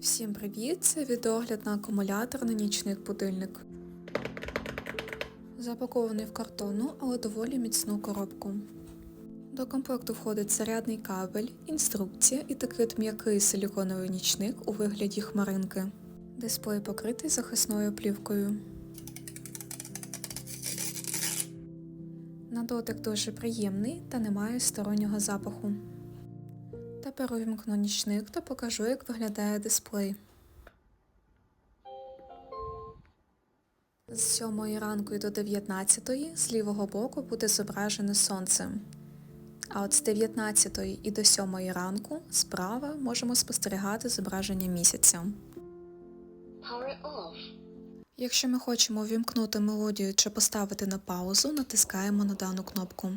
Всім привіт! Це відеогляд на акумулятор на нічний будильник. Запакований в картонну, але доволі міцну коробку. До комплекту входить зарядний кабель, інструкція і такий м'який силіконовий нічник у вигляді хмаринки. Дисплей покритий захисною плівкою. На дотик дуже приємний та не має стороннього запаху. Тепер увімкну нічник та покажу, як виглядає дисплей. З 7 ранку і до 19 з лівого боку буде зображене сонце. А от з 19 і до 7 ранку справа можемо спостерігати зображення місяця. Power off. Якщо ми хочемо вімкнути мелодію чи поставити на паузу, натискаємо на дану кнопку.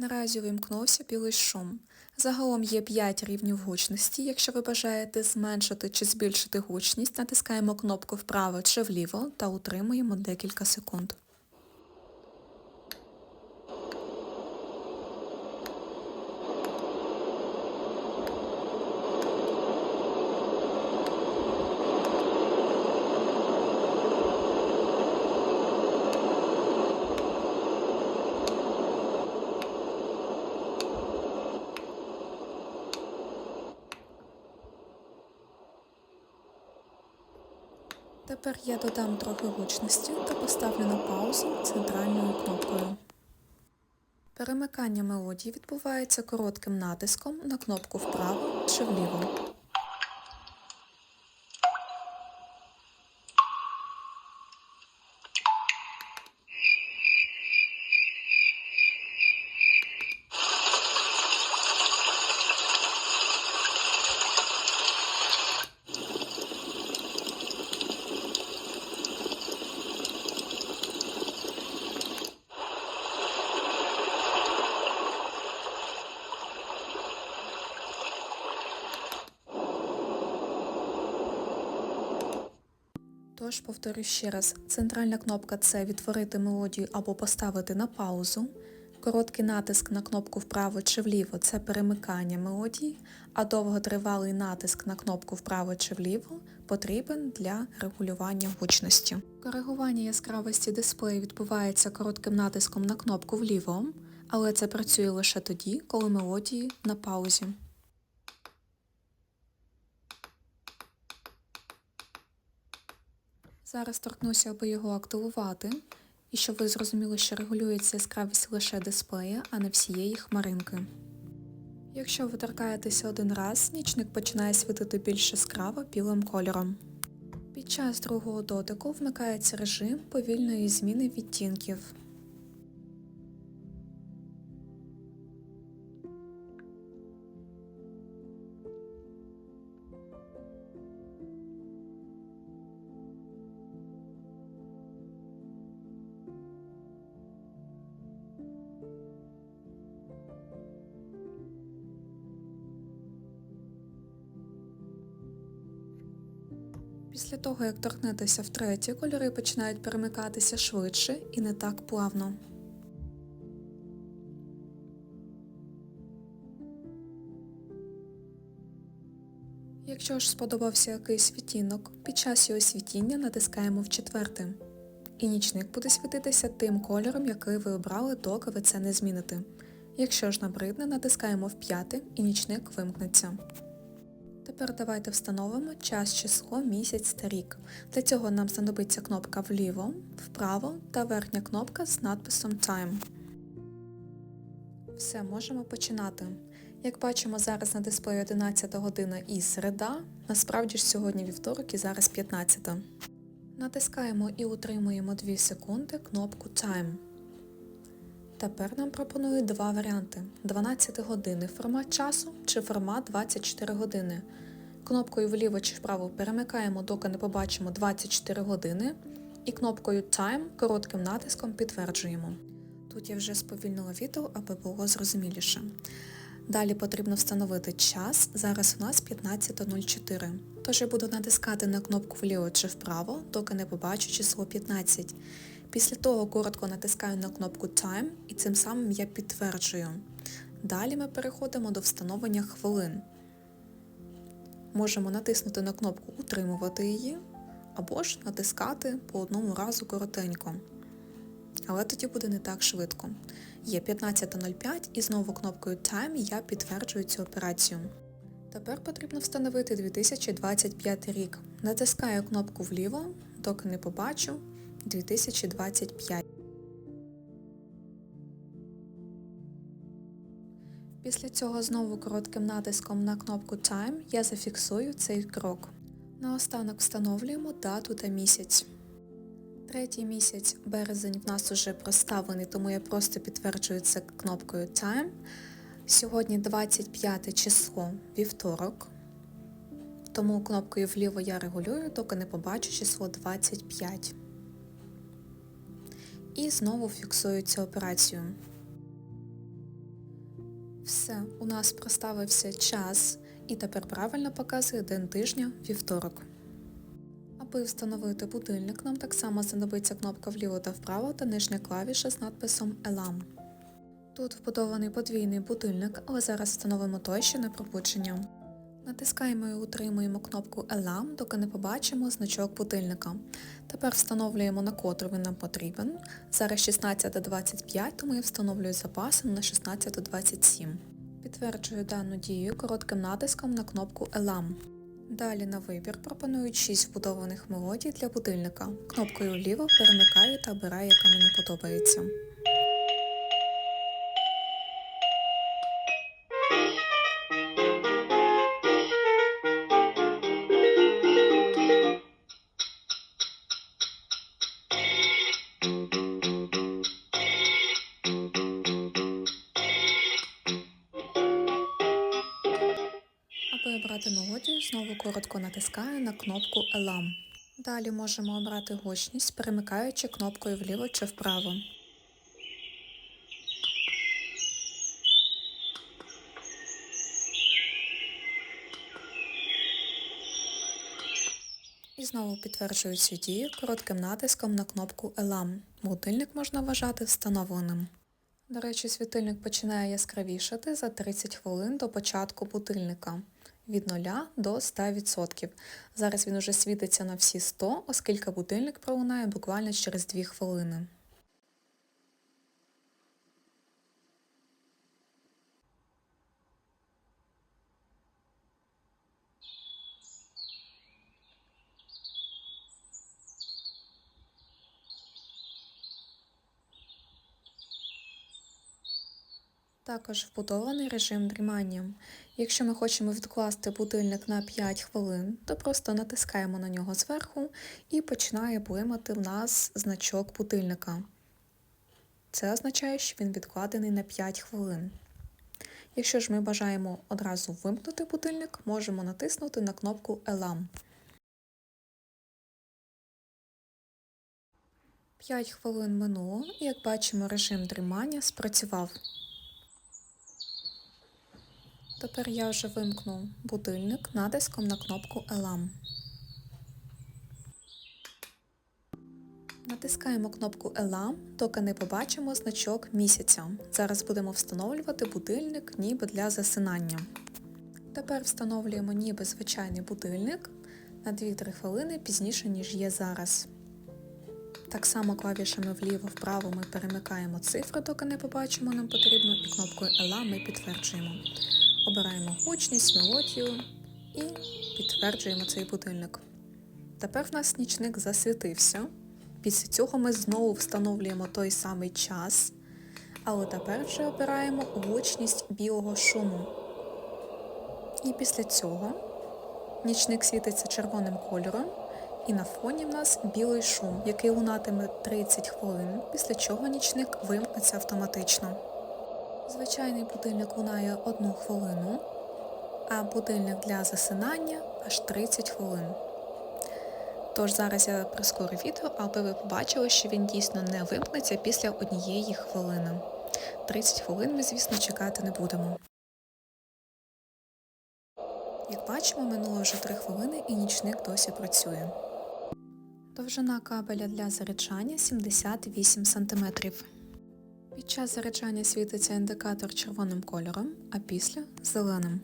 Наразі вимкнувся білий шум. Загалом є 5 рівнів гучності. Якщо ви бажаєте зменшити чи збільшити гучність, натискаємо кнопку вправо чи вліво та утримуємо декілька секунд. Тепер я додам трохи гучності та поставлю на паузу центральною кнопкою. Перемикання мелодії відбувається коротким натиском на кнопку вправо чи вліво. Тож, повторю ще раз, центральна кнопка це відтворити мелодію або поставити на паузу. Короткий натиск на кнопку вправо чи вліво це перемикання мелодії, а довготривалий натиск на кнопку вправо чи вліво потрібен для регулювання гучності. Коригування яскравості дисплею відбувається коротким натиском на кнопку вліво, але це працює лише тоді, коли мелодії на паузі. Зараз торкнуся, аби його активувати, і щоб ви зрозуміли, що регулюється яскравість лише дисплея, а не всієї хмаринки. Якщо ви торкаєтеся один раз, нічник починає світити більш яскраво білим кольором. Під час другого дотику вмикається режим повільної зміни відтінків. Після того, як торкнетеся втретє, кольори починають перемикатися швидше і не так плавно. Якщо ж сподобався якийсь відтінок, під час його світіння натискаємо в четверте. І нічник буде світитися тим кольором, який ви обрали, доки ви це не зміните. Якщо ж набридне, натискаємо в п'яте і нічник вимкнеться. Тепер давайте встановимо час, число, місяць та рік. Для цього нам знадобиться кнопка вліво, вправо та верхня кнопка з надписом Time. Все, можемо починати. Як бачимо, зараз на дисплеї 11 година і середа, насправді ж сьогодні вівторок і зараз 15. Натискаємо і утримуємо 2 секунди кнопку Time. Тепер нам пропонують два варіанти 12 години формат часу чи формат 24 години. Кнопкою вліво чи вправо перемикаємо, доки не побачимо 24 години, і кнопкою Time коротким натиском підтверджуємо. Тут я вже сповільнила відео, аби було зрозуміліше. Далі потрібно встановити час, зараз у нас 15.04. Тож я буду натискати на кнопку вліво чи вправо, доки не побачу число 15. Після того коротко натискаю на кнопку Time і цим самим я підтверджую. Далі ми переходимо до встановлення хвилин. Можемо натиснути на кнопку Утримувати її або ж натискати по одному разу коротенько. Але тоді буде не так швидко. Є 15.05 і знову кнопкою Time я підтверджую цю операцію. Тепер потрібно встановити 2025 рік. Натискаю кнопку вліво, доки не побачу 2025. Після цього знову коротким натиском на кнопку Time я зафіксую цей крок. Наостанок встановлюємо дату та місяць. Третій місяць, березень, в нас уже проставлений, тому я просто підтверджую це кнопкою Time. Сьогодні 25 число вівторок, тому кнопкою вліво я регулюю, доки не побачу число 25. І знову фіксую цю операцію. Все, у нас проставився час і тепер правильно показує день тижня вівторок. Аби встановити будильник, нам так само знадобиться кнопка вліво та вправо та нижня клавіша з надписом «Елам». Тут вбудований подвійний будильник, але зараз встановимо той, що на пробудження. Натискаємо і утримуємо кнопку Alarm, доки не побачимо значок будильника. Тепер встановлюємо на котру він нам потрібен. Зараз 16.25, тому я встановлюю запасом на 16.27. Підтверджую дану дію коротким натиском на кнопку Alarm. Далі на вибір пропонують 6 вбудованих мелодій для будильника. Кнопкою вліво перемикаю та обираю, яка мені подобається. Обрати мелодію, знову коротко натискаю на кнопку Alarm. Далі можемо обрати гучність, перемикаючи кнопкою вліво чи вправо. І знову підтверджую цю дію коротким натиском на кнопку Alarm. Будильник можна вважати встановленим. До речі, світильник починає яскравішати за 30 хвилин до початку будильника від 0 до 100%. Зараз він уже світиться на всі 100, оскільки будильник пролунає буквально через 2 хвилини. Також вбудований режим дрімання. Якщо ми хочемо відкласти будильник на 5 хвилин, то просто натискаємо на нього зверху і починає блимати в нас значок будильника. Це означає, що він відкладений на 5 хвилин. Якщо ж ми бажаємо одразу вимкнути будильник, можемо натиснути на кнопку Alarm. 5 хвилин минуло, і як бачимо, режим дрімання спрацював. Тепер я вже вимкну будильник натиском на кнопку Alarm. Натискаємо кнопку Alarm, доки не побачимо значок місяця. Зараз будемо встановлювати будильник ніби для засинання. Тепер встановлюємо ніби звичайний будильник на 2-3 хвилини пізніше, ніж є зараз. Так само клавішами вліво-вправо ми перемикаємо цифри, доки не побачимо нам потрібно, і кнопкою Alarm ми підтверджуємо. Обираємо гучність, мелодію і підтверджуємо цей будильник. Тепер в нас нічник засвітився. Після цього ми знову встановлюємо той самий час, але тепер вже обираємо гучність білого шуму. І після цього нічник світиться червоним кольором, і на фоні в нас білий шум, який лунатиме 30 хвилин, після чого нічник вимкнеться автоматично. Звичайний будильник лунає 1 хвилину, а будильник для засинання аж 30 хвилин. Тож зараз я прискорю відео, аби ви побачили, що він дійсно не вимкнеться після однієї хвилини. 30 хвилин ми, звісно, чекати не будемо. Як бачимо, минуло вже 3 хвилини і нічник досі працює. Довжина кабеля для заряджання 78 см. Під час заряджання світиться індикатор червоним кольором, а після зеленим.